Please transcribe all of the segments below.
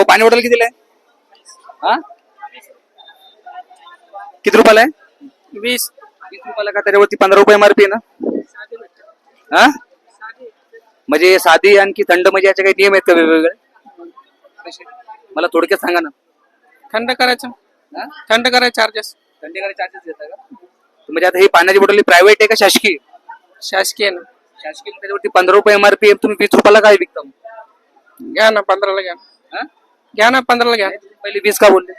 हो पाणी बॉटल कितीला आहे? हा? किती रुपयाला आहे? वीस. वीस रुपयाला का त्याच्यावरती पंधरा रुपये आहे ना? हा? म्हणजे साधी आणखी थंड म्हणजे याचे काही नियम आहेत का वेगवेगळे? मला थोडक्यात सांगा ना. थंड करायचं? थंड करायचं चार्जेस थंडी चार्जेस देता का? म्हणजे आता ही पाण्याची बॉटल प्रायव्हेट आहे का शासकीय? शासकीय ना. शासकीय त्याच्यावरती पंधरा रुपये एमआरपी तुम्ही वीस रुपयाला काय विकता? घ्या ना पंधराला घ्या. हा? घ्या ना पंधराला घ्या. पहिले वीस का बोलले?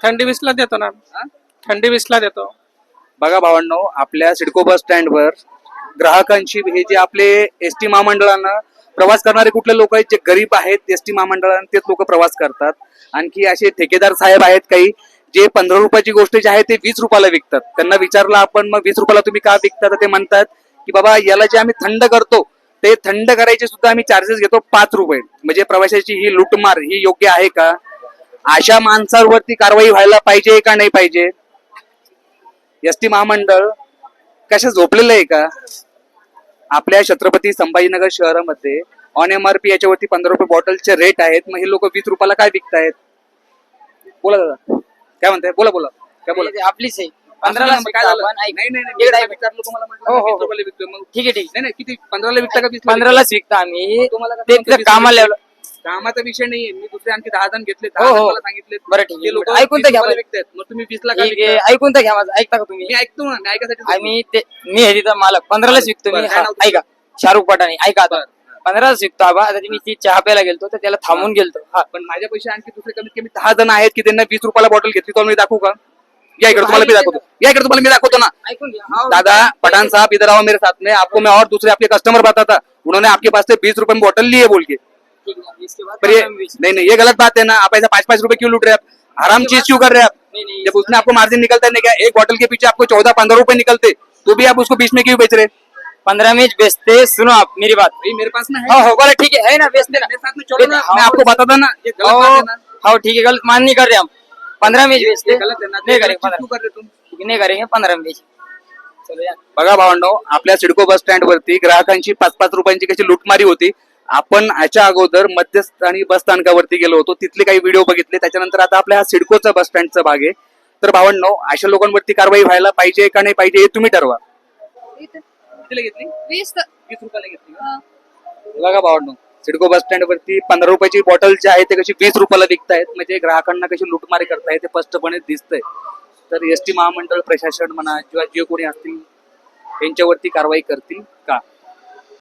थंडी वीसला देतो ना? थंडी वीसला देतो. बघा भावांनो आपल्या सिडको बस स्टँडवर ग्राहकांशी हे जे आपले एस टी महामंडळांना प्रवास करणारे कुठले लोक आहेत जे गरीब आहेत एस टी महामंडळांना तेच लोक प्रवास करतात. आणखी असे ठेकेदार साहेब आहेत काही जे पंधरा रुपयाची गोष्ट जी आहे ते वीस रुपयाला विकतात. त्यांना विचारलं आपण मग वीस रुपयाला तुम्ही का विकता? तर ते म्हणतात की बाबा याला जे आम्ही थंड करतो ते थंड करायचे सुद्धा आम्ही चार्जेस घेतो पाच रुपये. म्हणजे प्रवाशाची ही लुटमार ही योग्य आहे का? अशा माणसांवरती कारवाई व्हायला पाहिजे का नाही पाहिजे? एस टी महामंडळ कशा झोपलेलं आहे का? आपल्या छत्रपती संभाजीनगर शहरामध्ये ऑन एम आर पी याच्यावरती पंधरा रुपये बॉटलचे रेट आहेत. मग हे लोक वीस रुपयाला काय विकतायत? बोला दादा. काय म्हणताय? बोला बोला. काय बोला? आपलीच आहे. पंधराला काय झालं? आपण ऐक. नाही नाही नाही, इकडे मी ऐक. विचारलं तुम्हाला म्हटलं हो, हो, वीस हो. रुपयाला मग. ठीक आहे ठीक नाही नाही किती पंधराला विकता का वीस पंधरालाच विकतो आम्ही. तुम्हाला ते कसं तिथं वीस कामाला लावलं कामाचा विषय नाहीये. मी दुसरे आणखी दहा जण घेतले हो, हो. मला सांगितले बरं, ठीक आहे. ऐकून तर घ्या बरं. विकतायत. मग तुम्ही वीसला का ठीक आहे. विकता? ऐकून तर घ्या माझं. ऐकता का तुम्ही? मी ऐकतो ना मी ऐकायसाठी आम्ही ते मी आहे तिथं मालक. पंधरालाच विकतो मी. बरं, काय हा, नाव तुझं? ऐका. शाहरुख पठाणी. ऐका आता. पंधरालाच विकतो आबा. आता मी ती चहा प्यायला गेलतो तर त्याला थांबून गेलतो. हा. पण माझ्या पैसे आणखी दुसरे कमीत कमी दहा जण आहेत की त्यांना वीस रुपयाला बॉटल घेतली तो मी दाखवू का? या इकडे तुम्हाला मी दाखवतो. या इकडे तुम्हाला मी दाखवतो ना. ऐकून घ्या. दादा पठान साहब इधर आओ मेरे साथ में. आपको मैं और दूसरे आपके कस्टमर बताता उन्होंने आपके पास से बीस रुपए में बोतल ली है बोल के। पर ये बीस। नहीं नहीं ये गलत बात है ना। आप ऐसा पाँच पाँच रुपए क्यों लूट रहे हैं आप? हराम चीज़ क्यों कर रहे हैं आप? जब उसमें आपको मार्जिन निकलता है नहीं क्या एक बोतल के पीछे आपको चौदह पंद्रह रुपए निकलते तो भी आप उसको बीच में क्यों बेच रहे? पंद्रह में बेचते सुनो आप मेरी बात। मेरे पास ना है। हो ठीक है है ना बेचते ना मेरे साथ में ना। हाँ, मैं आपको बताता ना। हो ठीक है गलत मान नहीं कर रहे हम। पंद्रह में बेचते ये गलत है ना नहीं करेंगे नहीं करेंगे पंद्रह में बेच चलो यार बघा भावांनो आपल्या सिडको बस स्टँड वरती ग्राहकांची पाच पाच रुपयांची कशी लुटमारी होती. आपण याच्या अगोदर मध्यस्थानी बस स्थानकावरती गेलो होतो. तिथले काही व्हिडिओ बघितले. त्याच्यानंतर आता आपल्या हा सिडकोचा बस स्टँडचा भाग आहे. तर भावांनो अशा लोकांवरती कारवाई व्हायला पाहिजे का नाही पाहिजे हे तुम्ही ठरवा. घेतली? वीस. वीस रुपयाला घेतली बघा भावांनो. सिडको बस स्टँड वरती पंधरा रुपयाची बॉटल जी आहे ते कशी वीस रुपयाला विकतायत. म्हणजे ग्राहकांना कशी लुटमारी करताय ते स्पष्टपणे दिसतंय. तर एस टी महामंडळ प्रशासन म्हणा किंवा जे कोणी असतील यांच्यावरती कारवाई करतील का?